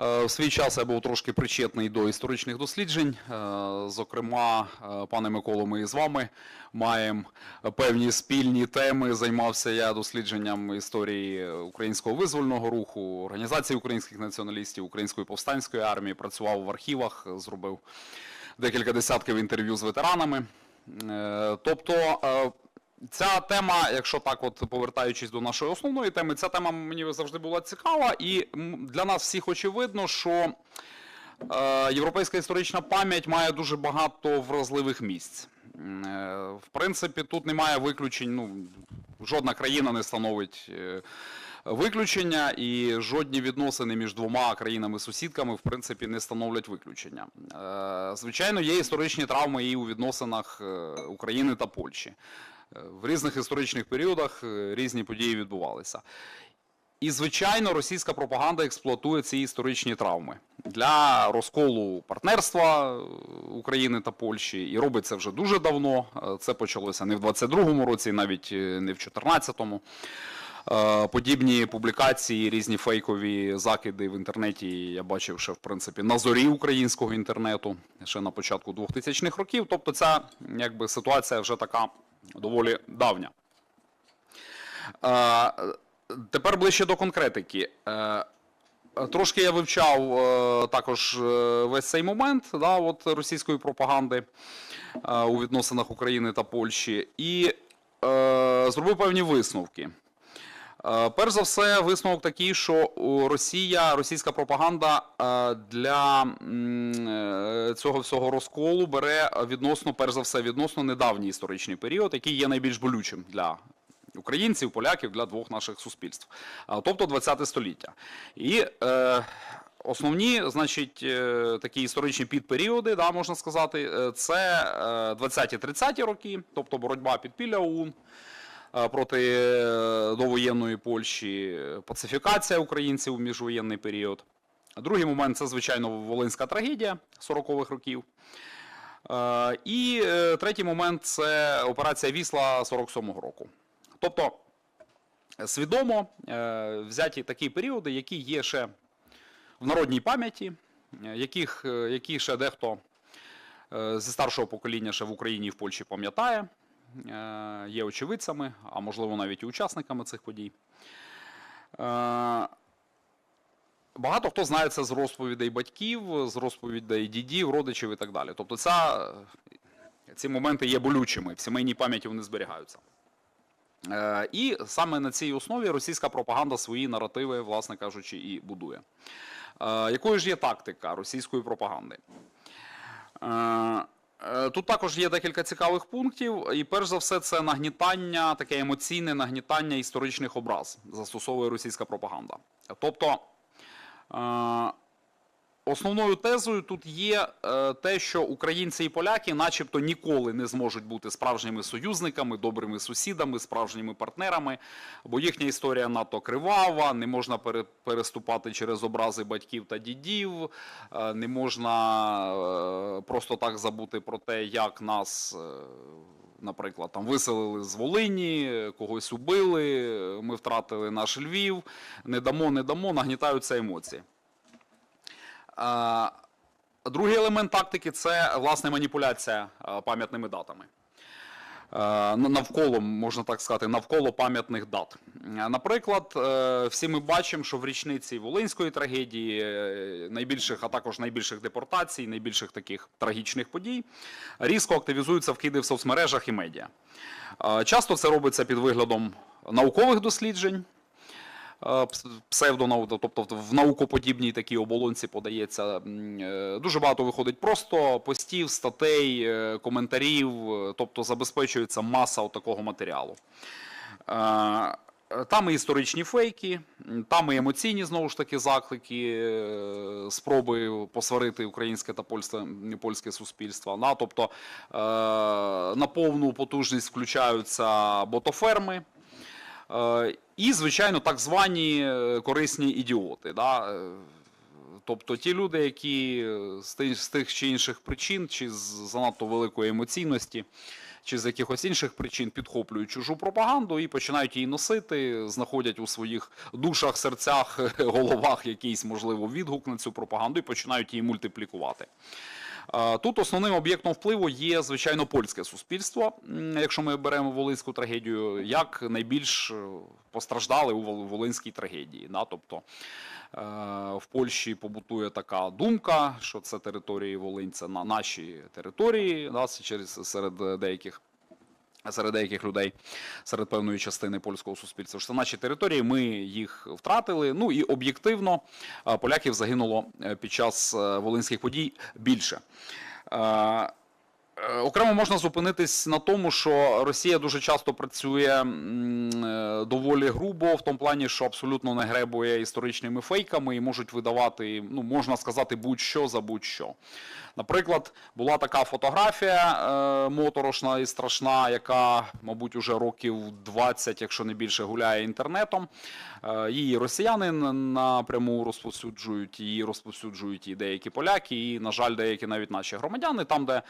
Е, В свій час я був трошки причетний до історичних досліджень. Е, Зокрема, е, пане Миколо, ми з вами маємо певні спільні теми. Займався я дослідженням історії українського визвольного руху, організації українських націоналістів, української повстанської армії. Працював в архівах, зробив декілька десятків інтерв'ю з ветеранами. Тобто. Ця тема, якщо так, от повертаючись до нашої основної теми, ця тема мені завжди була цікава, і для нас всіх очевидно, що е, європейська історична пам'ять має дуже багато вразливих місць. Е, В принципі, тут немає виключень. Ну, жодна країна не становить е, виключення, і жодні відносини між двома країнами-сусідками, в принципі, не становлять виключення. Звичайно, є історичні травми і у відносинах України та Польщі. Е, В різних історичних періодах е, різні події відбувалися. І, звичайно, російська пропаганда експлуатує ці історичні травми для розколу партнерства е, України та Польщі. І робить це вже дуже давно. Це почалося не в 22-му році, навіть не в 14-му. Е, Подібні публікації, різні фейкові закиди в інтернеті я бачив ще в принципі на зорі українського інтернету, ще на початку 2000-х років. Тобто ця якби ситуація вже така доволі давня. Тепер ближче до конкретики. Е, Трошки я вивчав е, також е, весь цей момент да, от, російської пропаганди у відносинах України та Польщі і е, зробив певні висновки. Е, Перш за все, висновок такий, що Росія, російська пропаганда е, для е, цього всього розколу бере відносно, перш за все, відносно недавній історичний період, який є найбільш болючим для українців, поляків, для двох наших суспільств, тобто 20 століття. І Основні, значить, такі історичні підперіоди, да, можна сказати, це е, 20-30 роки, тобто боротьба підпілля ОУН проти е, довоєнної Польщі, е, пацифікація українців у міжвоєнний період. Другий момент це, звичайно, Волинська трагедія 40-х років. Е, І е, третій момент це операція Вісла 47-го року. Тобто свідомо е, взяті такі періоди, які є ще в народній пам'яті, е, яких, е, які ще дехто е, зі старшого покоління ще в Україні і в Польщі пам'ятає, е, є очевидцями, а можливо навіть і учасниками цих подій. Е, Багато хто знає це з розповідей батьків, з розповідей дідів, родичів і так далі. Тобто ця, ці моменти є болючими, в сімейній пам'яті вони зберігаються. Е, І саме на цій основі російська пропаганда свої наративи, власне кажучи, і будує. Е, Якою ж є тактика російської пропаганди? Е, е, Тут також є декілька цікавих пунктів, і перш за все, це нагнітання, таке емоційне нагнітання історичних образ застосовує російська пропаганда. Тобто е, Основною тезою тут є е, те, що українці і поляки, начебто, ніколи не зможуть бути справжніми союзниками, добрими сусідами, справжніми партнерами, бо їхня історія надто кривава, не можна пере- переступати через образи батьків та дідів, е, не можна е, просто так забути про те, як нас. Наприклад, там виселили з Волині, когось убили, ми втратили наш Львів, не дамо, не дамо, нагнітаються емоції. Другий елемент тактики це власне маніпуляція пам'ятними датами. Навколо, можна так сказати, навколо пам'ятних дат. Наприклад, е, всі ми бачимо, що в річниці Волинської трагедії, е, найбільших, а також найбільших депортацій, найбільших таких трагічних подій, різко активізуються вкиди в соцмережах і медіа. Часто це робиться під виглядом наукових досліджень, псевдонаука, тобто в наукоподібній такій оболонці подається. Е, Дуже багато виходить просто постів, статей, е, коментарів, е, тобто забезпечується маса такого матеріалу. Там і історичні фейки, там і емоційні знову ж таки заклики, спроби посварити українське та польське, польське суспільство. Да? Тобто на повну потужність включаються ботоферми. Е, І, звичайно, так звані е, корисні ідіоти. Да? Е, Тобто ті люди, які з тих чи інших причин, чи з занадто великої емоційності, чи з якихось інших причин підхоплюють чужу пропаганду і починають її носити, знаходять у своїх душах, серцях, головах якийсь, можливо, відгук на цю пропаганду і починають її мультиплікувати. Тут основним об'єктом впливу є, звичайно, польське суспільство, якщо ми беремо волинську трагедію, як найбільш е, постраждали у волинській трагедії. Тобто е, в Польщі побутує така думка, що це території Волинь, це на наші території, через серед деяких. Серед деяких людей, серед певної частини польського суспільства, що це наші території, ми їх втратили. Ну і об'єктивно е, поляків загинуло е, під час е, волинських подій більше. Е, Окремо можна зупинитись на тому, що Росія дуже часто працює е, доволі грубо, в тому плані, що абсолютно не гребує історичними фейками і можуть видавати, ну можна сказати, будь-що за будь-що. Наприклад, була така фотографія е, моторошна і страшна, яка, мабуть, уже років 20, якщо не більше, гуляє інтернетом. Її росіяни напряму розповсюджують, її розповсюджують і деякі поляки, і, на жаль, деякі навіть наші громадяни, там, де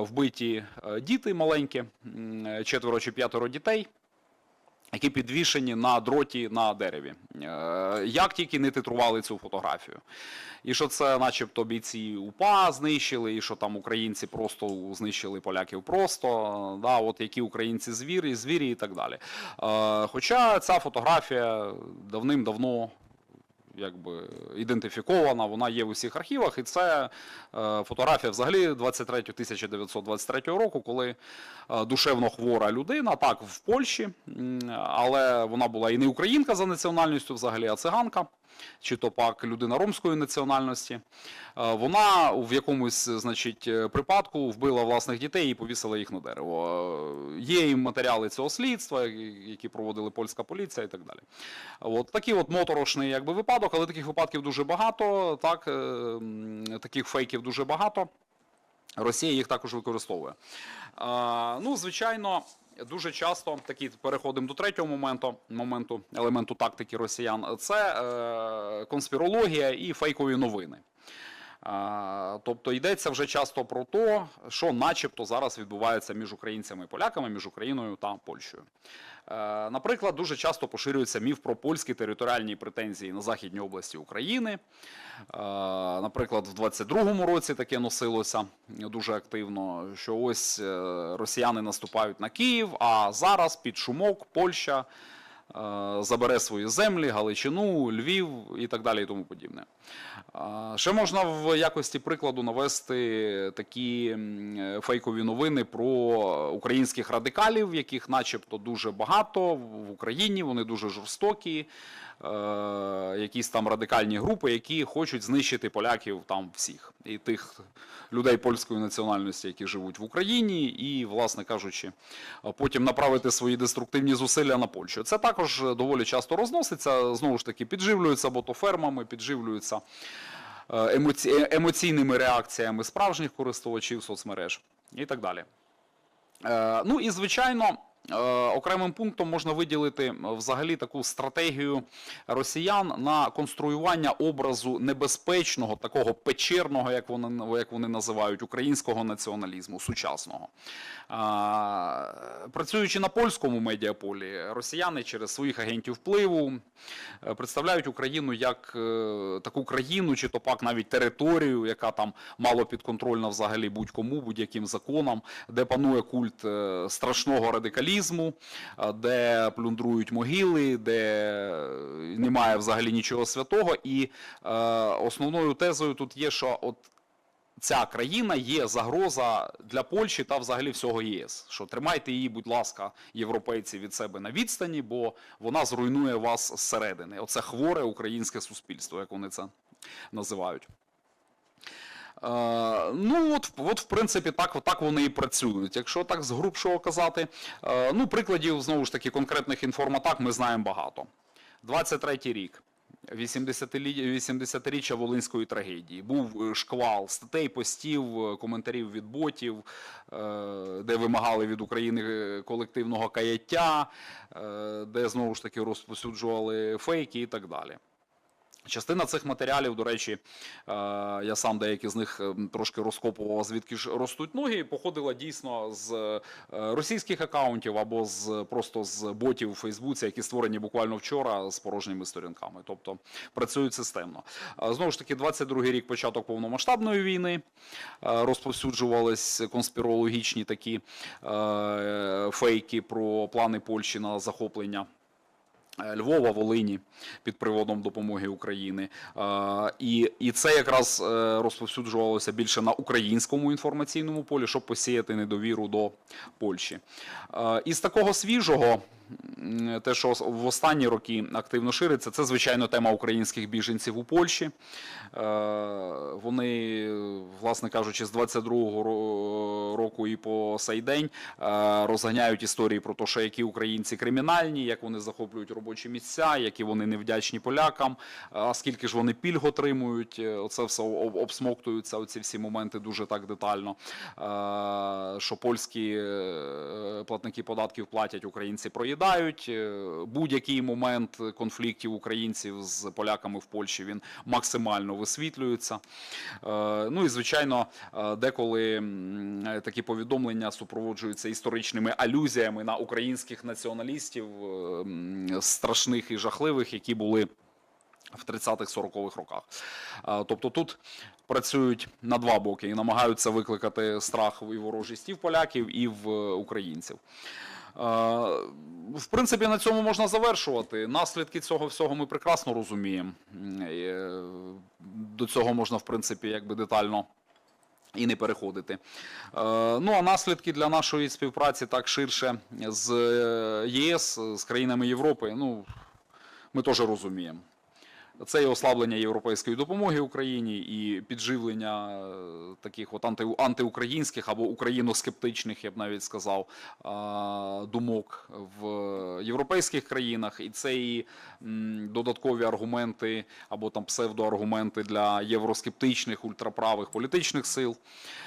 вбиті е, діти маленькі, е, четверо чи п'ятеро дітей. Які підвішені на дроті на дереві. Е, Як тільки не титрували цю фотографію. І що це, начебто, бійці УПА знищили, і що там українці просто знищили поляків просто, да, от які українці звірі, звірі і так далі. Е, Хоча ця фотографія давним-давно якби ідентифікована, вона є в усіх архівах, і це е, фотографія взагалі 23 1923 року, коли е, душевно хвора людина, так, в Польщі, але вона була і не українка за національністю взагалі, а циганка. Чи то пак людина ромської національності, Е, вона в якомусь, значить, е, припадку вбила власних дітей і повісила їх на дерево. Е, Є і матеріали цього слідства, які проводили польська поліція і так далі. От такий от моторошний якби, випадок, але таких випадків дуже багато, так, е, таких фейків дуже багато. Росія їх також використовує. Ну, звичайно, дуже часто такі переходимо до третього моменту, моменту елементу тактики росіян. Це е, конспірологія і фейкові новини. Тобто йдеться вже часто про те, що начебто зараз відбувається між українцями і поляками, між Україною та Польщею. Е, Наприклад, дуже часто поширюється міф про польські територіальні претензії на західній області України. Е, Наприклад, в 22-му році таке носилося дуже активно, що ось е, росіяни наступають на Київ, а зараз під шумок Польща забере свої землі, Галичину, Львів і так далі і тому подібне. Е, Ще можна в якості прикладу навести такі е, фейкові новини про українських радикалів, яких начебто дуже багато в Україні, вони дуже жорстокі. е, Якісь там радикальні групи, які хочуть знищити поляків там всіх і тих людей польської національності, які живуть в Україні, і, власне кажучи, потім направити свої деструктивні зусилля на Польщу. Це також доволі часто розноситься, знову ж таки, підживлюються ботофермами, підживлюються е, е, емоційними реакціями справжніх користувачів соцмереж і так далі. Е, Ну і звичайно. Е, Окремим пунктом можна виділити е, взагалі таку стратегію росіян на конструювання образу небезпечного, такого печерного, як вони, як вони називають, українського націоналізму сучасного. Працюючи на польському медіаполі, росіяни через своїх агентів впливу е, представляють Україну як е, таку країну, чи то пак навіть територію, яка там мало підконтрольна взагалі будь-кому, будь-яким законам, де панує культ е, страшного радикалізму, е, де плюндрують могили, де немає взагалі нічого святого. І е, основною тезою тут є, що от ця країна є загроза для Польщі та взагалі всього ЄС. Що тримайте її, будь ласка, європейці від себе на відстані, бо вона зруйнує вас зсередини. Оце хворе українське суспільство, як вони це називають. Е, ну, от, от, в принципі, так, так вони і працюють. Якщо так з грубшого казати, е, ну, прикладів, знову ж таки, конкретних інформатак ми знаємо багато. 23-й рік. 80-лі- 80-річчя Волинської трагедії. Був е, шквал статей, постів, коментарів від ботів, де вимагали від України колективного каяття, де знову ж таки розповсюджували фейки і так далі. Частина цих матеріалів, до речі, е, я сам деякі з них е, трошки розкопував, звідки ж ростуть ноги, походила дійсно з е, російських акаунтів або з просто з ботів у Фейсбуці, які створені буквально вчора з порожніми сторінками. Тобто працюють системно. Знову ж таки, 22-й рік початок повномасштабної війни розповсюджувались конспірологічні такі фейки про плани Польщі на захоплення. Е, Львова, Волині під приводом допомоги України. Е, І, і це якраз е, розповсюджувалося більше на українському інформаційному полі, щоб посіяти недовіру до Польщі. Із такого свіжого, те, що в останні роки активно шириться, це звичайно тема українських біженців у Польщі. Е, Вони, власне кажучи, з 22-го року і по сей день е, розганяють історії про те, що які українці кримінальні, як вони захоплюють робочі місця, які вони невдячні полякам, а скільки ж вони пільг отримують. Е, Оце все обсмоктуються, оці всі моменти дуже так детально. Е, Що польські е, платники податків платять, українці проїдають. Е, Будь-який момент конфліктів українців з поляками в Польщі він максимально висвітлюється. Е, Ну і звичайно, е, деколи такі повідомлення супроводжуються історичними алюзіями на українських націоналістів страшних і жахливих, які були. В 30-х, 40-х роках. Тобто тут працюють на два боки і намагаються викликати страх і ворожість і в поляків, і в українців. В принципі, на цьому можна завершувати. Наслідки цього всього ми прекрасно розуміємо. Е, До цього можна, в принципі, якби детально і не переходити. Е, Ну а наслідки для нашої співпраці так ширше з е, ЄС, з країнами Європи. Ну, ми теж розуміємо. Це і ослаблення європейської допомоги Україні, і підживлення е, таких от анти, антиукраїнських або україноскептичних, я б навіть сказав, думок в європейських країнах. І це і додаткові аргументи або там псевдоаргументи для євроскептичних ультраправих політичних сил, е,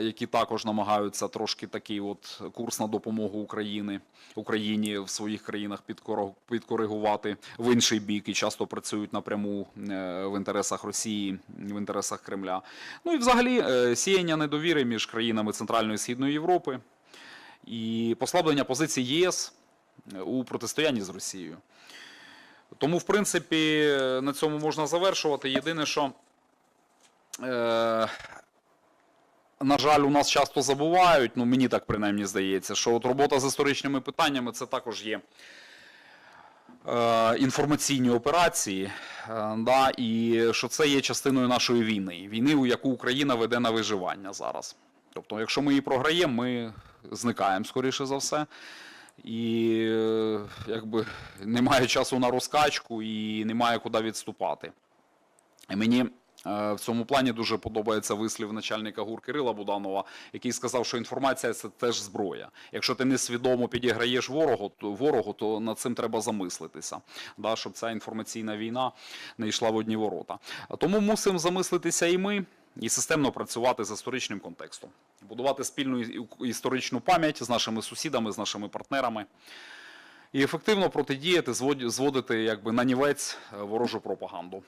які також намагаються трошки такий от курс на допомогу України, Україні в своїх країнах підкоригувати в інший бік і часто працюють напряму е, в інтересах Росії, в інтересах Кремля. Ну і взагалі е, сіяння недовіри між країнами Центральної і Східної Європи і послаблення позицій ЄС е, у протистоянні з Росією. Тому, в принципі, е, на цьому можна завершувати. Єдине, що, е, на жаль, у нас часто забувають, ну мені так принаймні здається, що от робота з історичними питаннями це також є е, інформаційні операції, е, да, і що це є частиною нашої війни. Війни, у яку Україна веде на виживання зараз. Тобто, якщо ми її програємо, ми зникаємо скоріше за все. І е, якби немає часу на розкачку і немає куди відступати. І мені в цьому плані дуже подобається вислів начальника ГУР Кирила Буданова, який сказав, що інформація це теж зброя. Якщо ти несвідомо підіграєш ворогу, то, ворогу, то над цим треба замислитися, да, щоб ця інформаційна війна не йшла в одні ворота. Тому мусимо замислитися і ми. І системно працювати з історичним контекстом, будувати спільну історичну пам'ять з нашими сусідами, з нашими партнерами, і ефективно протидіяти, звод- зводити якби на нівець е, ворожу пропаганду.